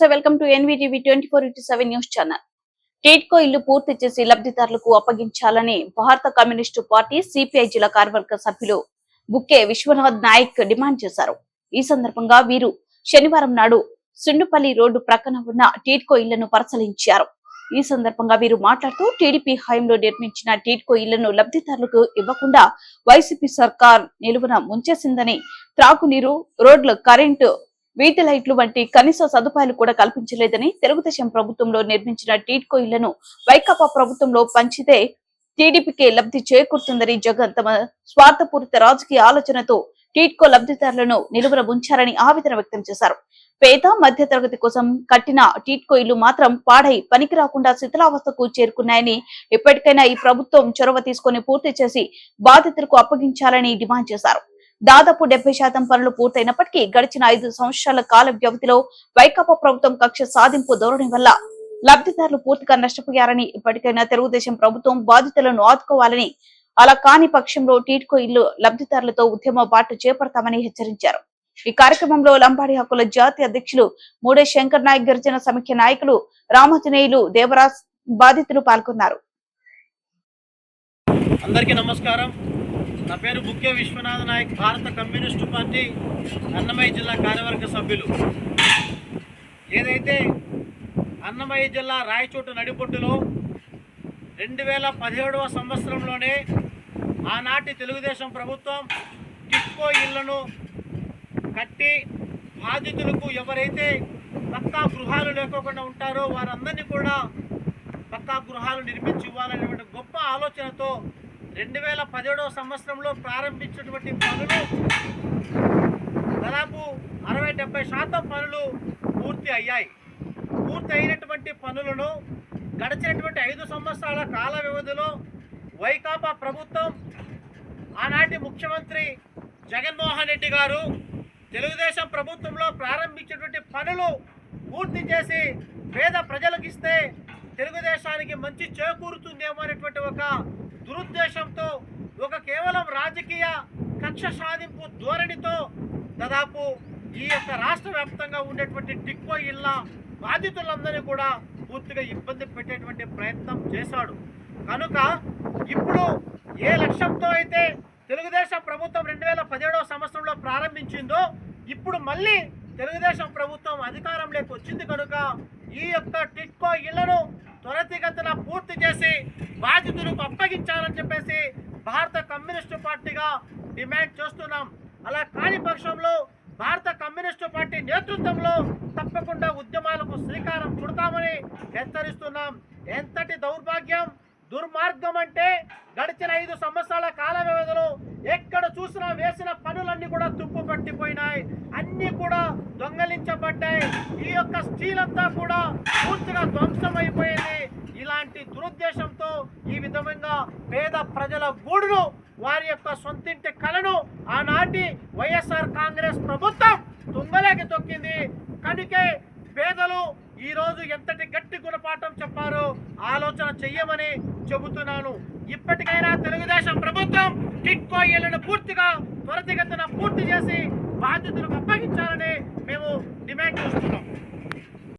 నమస్తే welcome to NVTV twenty four into seven news channel. TIDCO ఇల్లు పూర్తి చేసి లబ్ధిదారులకు అప్పగించాలని భారత కమ్యూనిస్టు పార్టీ సిపిఐ జిల్లా కార్యవర్గ సభ్యులు బుక్కే విశ్వనాథ్ నాయక్ డిమాండ్ చేశారు. ఈ సందర్భంగా వీరు శనివారం నాడు సుండుపల్లి రోడ్డు ప్రక్కన ఉన్న టీట్కో ఇళ్ళను పరిశీలించారు. ఈ సందర్భంగా వీరు మాట్లాడుతూ టీడీపీ హయాంలో నిర్మించిన టీట్కో ఇళ్ళను లబ్ధిదారులకు ఇవ్వకుండా వైసీపీ సర్కార్ నిలువున ముంచేసిందని త్రాగునీరు రోడ్లు కరెంటు వీటి లైట్లు వంటి కనీస సదుపాయాలు కూడా కల్పించలేదని తెలుగుదేశం ప్రభుత్వంలో నిర్మించిన టీట్కో ఇళ్ళను వైకాపా ప్రభుత్వంలో పంచితే టీడీపీకే లబ్ధి చేకూరుతుందని జగన్ తమ స్వార్థపూరిత రాజకీయ ఆలోచనతో టీట్కో లబ్ధిదారులను నిలువన ఉంచారని ఆవేదన వ్యక్తం చేశారు. పేద మధ్య తరగతి కోసం కట్టిన టీట్కో ఇల్లు మాత్రం పాడై పనికి రాకుండా శిథిలావస్థకు చేరుకున్నాయని ఇప్పటికైనా ఈ ప్రభుత్వం చొరవ తీసుకొని పూర్తి చేసి బాధితులకు అప్పగించాలని డిమాండ్ చేశారు. దాదాపు డెబ్బై శాతం పనులు పూర్తయినప్పటికీ గడిచిన ఐదు సంవత్సరాల కాల వ్యవధిలో వైకాపా ప్రభుత్వం కక్ష సాధింపు ధోరణి వల్ల లబ్ధిదారులు పూర్తిగా నష్టపోయారని ఇప్పటికైనా తెలుగుదేశం ప్రభుత్వం బాధితులను ఆదుకోవాలని అలా కాని పక్షంలో టీట్కో ఇల్లు లబ్ధిదారులతో ఉద్యమ బాట చేపడతామని హెచ్చరించారు. ఈ కార్యక్రమంలో లంబాడి హక్కుల జాతీయ అధ్యక్షులు మూడే శంకర్ నాయక్ గిరిజన సమిఖ్య నాయకులు రామజనేయులు దేవరాజ్ బాధితులు పాల్గొన్నారు. అందరికీ నమస్కారం. నా పేరు బుక్కే విశ్వనాథ నాయక్ భారత కమ్యూనిస్టు పార్టీ అన్నమయ్య జిల్లా కార్యవర్గ సభ్యులు. ఏదైతే అన్నమయ్య జిల్లా రాయచోటు నడిపొట్టులో రెండు వేల పదిహేడవ సంవత్సరంలోనే ఆనాటి తెలుగుదేశం ప్రభుత్వం టిక్కో ఇళ్ళను కట్టి బాధితులకు ఎవరైతే పక్కా గృహాలు లేకోకుండా ఉంటారో వారందరినీ కూడా పక్కా గృహాలు నిర్మించి ఇవ్వాలనేటువంటి గొప్ప ఆలోచనతో రెండు వేల పదిహేడవ సంవత్సరంలో ప్రారంభించినటువంటి పనులు దాదాపు అరవై డెబ్బై శాతం పనులు పూర్తి అయ్యాయి. పూర్తి అయినటువంటి పనులను గడిచినటువంటి ఐదు సంవత్సరాల కాల వ్యవధిలో వైకాపా ప్రభుత్వం ఆనాటి ముఖ్యమంత్రి జగన్మోహన్ రెడ్డి గారు తెలుగుదేశం ప్రభుత్వంలో ప్రారంభించినటువంటి పనులు పూర్తి చేసి పేద ప్రజలకు ఇస్తే తెలుగుదేశానికి మంచి చేకూరుతుందేమో అనేటువంటి ఒక దురుద్దేశంతో ఒక కేవలం రాజకీయ కక్ష సాధింపు ధోరణితో దాదాపు ఈ యొక్క రాష్ట్ర వ్యాప్తంగా ఉండేటువంటి టిక్కో ఇళ్ళ బాధితులందరినీ కూడా పూర్తిగా ఇబ్బంది పెట్టేటువంటి ప్రయత్నం చేశాడు. కనుక ఇప్పుడు ఏ లక్ష్యంతో అయితే తెలుగుదేశం ప్రభుత్వం రెండు వేల పదిహేడవ సంవత్సరంలో ప్రారంభించిందో ఇప్పుడు మళ్ళీ తెలుగుదేశం ప్రభుత్వం అధికారంలోకి వచ్చింది కనుక ఈ యొక్క టిట్కో ఇళ్ళను త్వరితగతిన పూర్తి చేసి బాధితులకు అప్పగించాలని చెప్పేసి భారత కమ్యూనిస్టు పార్టీగా డిమాండ్ చేస్తున్నాం. అలా కాని పక్షంలో భారత కమ్యూనిస్టు పార్టీ నేతృత్వంలో తప్పకుండా ఉద్యమాలకు శ్రీకారం చుడతామని హెచ్చరిస్తున్నాం. ఎంతటి దౌర్భాగ్యం దుర్మార్గం అంటే గడిచిన ఐదు సంవత్సరాల కాల వ్యవధిలో ఎక్కడ చూసినా వేసిన పనులన్నీ కూడా తుప్పు పట్టిపోయినాయి. అన్నీ కూడా దొంగలించబడ్డాయి. ఈ యొక్క స్టీల్ అంతా కూడా పూర్తిగా ధ్వంసం ఉద్దేశంతో ఈ విధంగా పేద ప్రజల గూడును వారి యొక్క సొంతింటి కలను ఆనాటి వైఎస్ఆర్ కాంగ్రెస్ ప్రభుత్వం తుంగలేకి తొక్కింది. కనుకే పేదలు ఈరోజు ఎంతటి గట్టి గుణపాఠం చెప్పారో ఆలోచన చెయ్యమని చెబుతున్నాను. ఇప్పటికైనా తెలుగుదేశం ప్రభుత్వం టిట్కో ఇళ్ళను పూర్తిగా త్వరితగతిన పూర్తి చేసి బాధ్యతలకు అప్పగించాలని మేము డిమాండ్ చేస్తున్నాం.